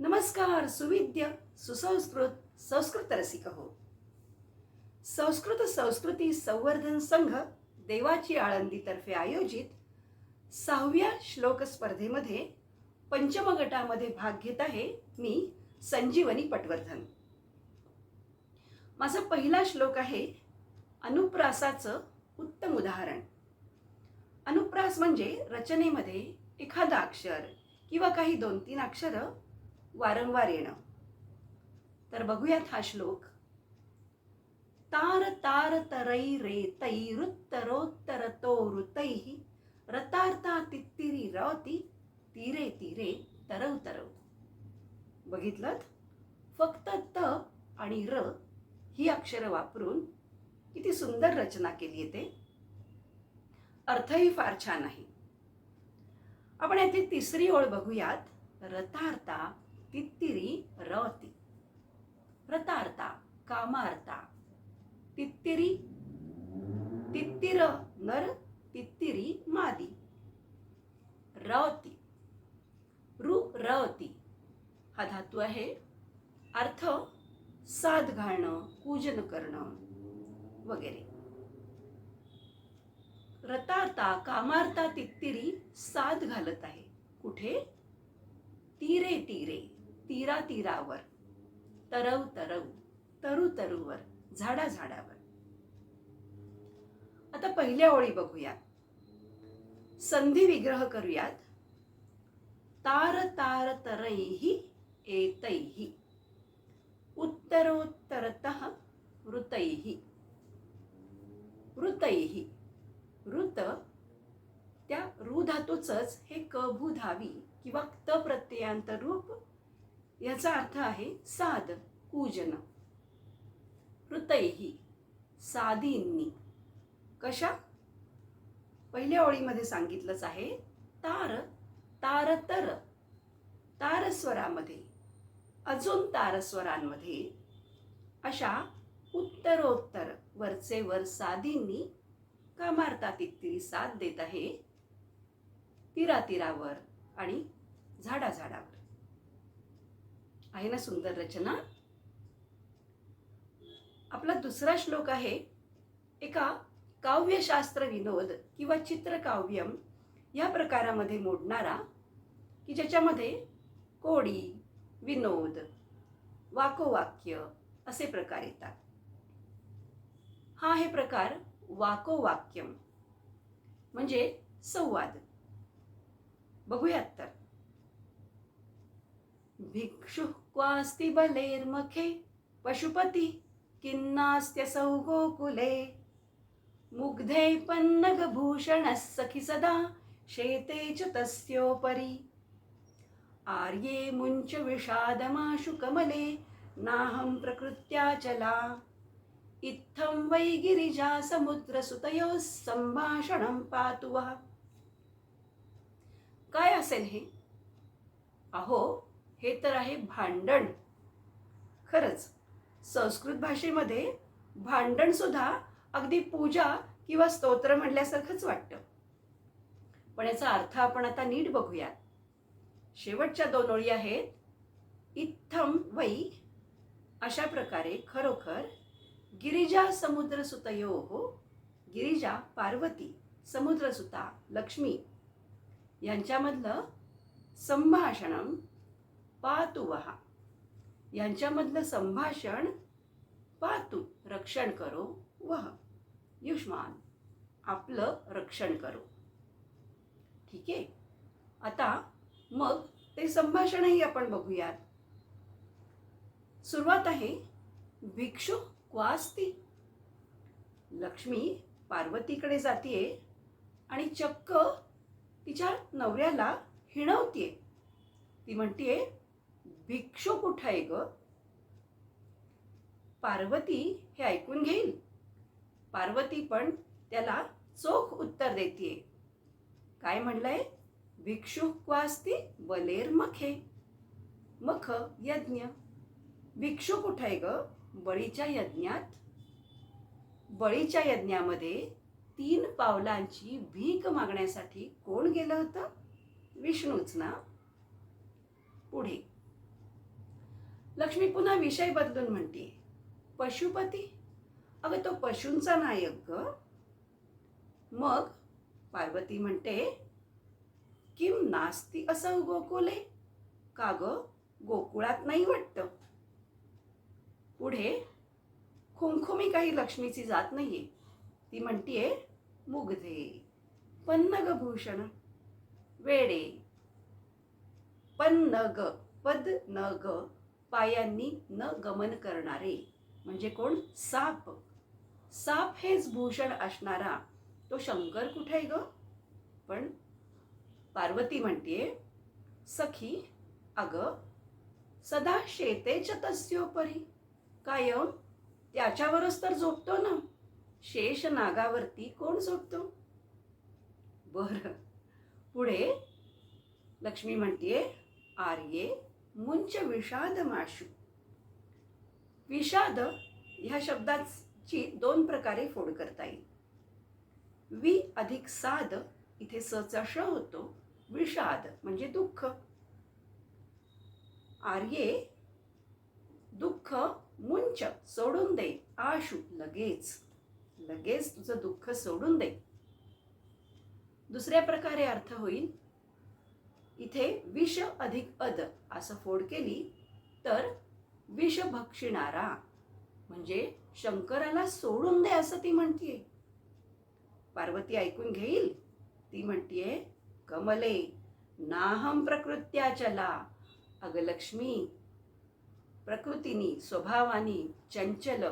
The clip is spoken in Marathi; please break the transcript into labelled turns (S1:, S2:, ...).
S1: नमस्कार सुविद्य सुसंस्कृत संस्कृत रसिक हो. संस्कृत संस्कृती संवर्धन संघ देवाची आळंदीतर्फे आयोजित सहाव्या श्लोक स्पर्धेमध्ये पंचम गटामध्ये भाग घेत आहे मी संजीवनी पटवर्धन. माझा पहिला श्लोक आहे अनुप्रासाचं उत्तम उदाहरण. अनुप्रास म्हणजे रचनेमध्ये एखादं अक्षर किंवा काही दोन तीन अक्षरं वारंवार येणं. तर बघूयात हा श्लोक. तार तार तरई रे तै रुत्तरोत्तर तो ऋतै रतार्ता तित्तिरी रवती तीरे तीरे तरव तरव. बघितलं फक्त त आणि र ही अक्षरं वापरून किती सुंदर रचना केली आहे ते. अर्थही फार छान आहे. आपण येथे तिसरी ओळ बघूयात. रतार्ता तित्तिरी रवती. रतार्ता कामार्ता. तित्तिरी तित्तिर नर तित्तिरी मादी. रवती. रु रवती. हा धातू आहे. अर्थ साध घालणं पूजन करणं वगैरे. रतार्ता कामार्ता तित्तिरी साध घालत आहे. कुठे? तीरे तीरे. तीरा तीरावर तरव तरव तरु तरुवर झाडा झाडावर. आता पहिल्या ओळी बघूयात. संधी विग्रह करूयात. तार तार तरैही एतैही उत्तरोत्तरतः ऋतैही ऋतैही ऋत त्या रू धातूचंच हे कभू धावी किंवा त प्रत्ययांत रूप याचा अर्थ आहे साध पूजन. ऋतैही साधींनी. कशा? पहिल्या ओळीमध्ये सांगितलंच आहे तार तारतर. तारस्वरामध्ये अजून तारस्वरांमध्ये अशा उत्तरोत्तर वरचे वर साधींनी मारतात इतकी साथ देत आहे? तीरातीरावर आणि झाडा झाडावर आहे ना सुंदर रचना? आपला दुसरा श्लोक आहे एका काव्यशास्त्र विनोद किंवा चित्रकाव्यम या प्रकारामध्ये मोडणारा की ज्याच्यामध्ये कोडी विनोद वाकोवाक्य असे प्रकार येतात. हा आहे प्रकार वाकोवाक्यम म्हणजे संवाद. बघूयात तर. भिक्षु क्वास्ति बलेर्मखे। पशुपती किन्नास्त्यसौ गोकुले मुग्धे पन्नगभूषणः सखि सदा शेते च तस्योपरि। आर्ये मुञ्च विषादमाशु कमले नाहं प्रकृत्याचला इत्थं वै गिरिजासमुद्रसुतयोः सम्भाषणं पातु वः। काय असेल हे? अहो हे तर आहे भांडण. खरंच संस्कृत भाषेमध्ये भांडण सुद्धा अगदी पूजा किंवा स्तोत्र म्हणल्यासारखंच वाटतं. पण याचा अर्थ आपण आता नीट बघूयात. शेवटच्या दोन ओळी आहेत इत्थम वै अशा प्रकारे खरोखर गिरिजा समुद्र सुतयो हो गिरिजा पार्वती समुद्रसुता लक्ष्मी यांच्यामधलं संभाषणम पातु वहा यांच्यामधलं संभाषण पातू रक्षण करो वह. युष्मान आपलं रक्षण करो. ठीक आहे? आता मग ते संभाषणही आपण बघूयात. सुरुवात आहे भिक्षू क्वास्ती. लक्ष्मी पार्वतीकडे जातीये आणि चक्क तिच्या नवऱ्याला हिणवतीये. ती म्हणतीये भिक्षू कुठं आहे ग? पार्वती हे ऐकून घेईल. पार्वती पण त्याला चोख उत्तर देते काय म्हणलंय? भिक्षू क्वास्ती बलेर मखे. मख यज्ञ. भिक्षू कुठं आहे ग? बळीच्या यज्ञात. बळीच्या यज्ञामध्ये तीन पावलांची भीक मागण्यासाठी कोण गेलं होतं? विष्णूच ना? पुढे. लक्ष्मी पुन्हा विषय बदलून म्हणते पशुपती? अगं तो पशूंचा नायक ग. मग पार्वती म्हणते किम नास्ती असं गोकुले? का ग? गोकुळात नाही वाटतं. पुढे खुमखुमी काही लक्ष्मीची जात नाहीये. ती म्हणतीये मुग्धे पन्नग भूषण वेडे पन्नग पद न ग पायांनी न गमन करणारे. म्हणजे कोण? साप. साप हेच भूषण असणारा तो शंकर कुठे आहे ग? पण पार्वती म्हणते सखी अग सदा शेतेच तस्योपरी. कायम त्याच्यावरच तर झोपतो ना. शेष नागावरती कोण झोपतो? बर. पुढे लक्ष्मी म्हणते आर्ये मुंच विषाद माशू. विषाद ह्या शब्दाची दोन प्रकारे फोड करता येईल. वि अधिक साद इथे सचा श होतो विषाद म्हणजे दुःख. आर्ये दुःख मुंच सोडून दे आशू लगेच. लगेच तुझं दुःख सोडून दे. दुसऱ्या प्रकारे अर्थ होईल इथे विष अधिक अद असं फोड केली तर विष भक्षिणारा. म्हणजे शंकराला सोडून दे असं ती म्हणतीये. पार्वती ऐकून घेईल. ती म्हणतीये कमले नाहम प्रकृत्या चला. अगलक्ष्मी प्रकृतीनी स्वभावानी चंचल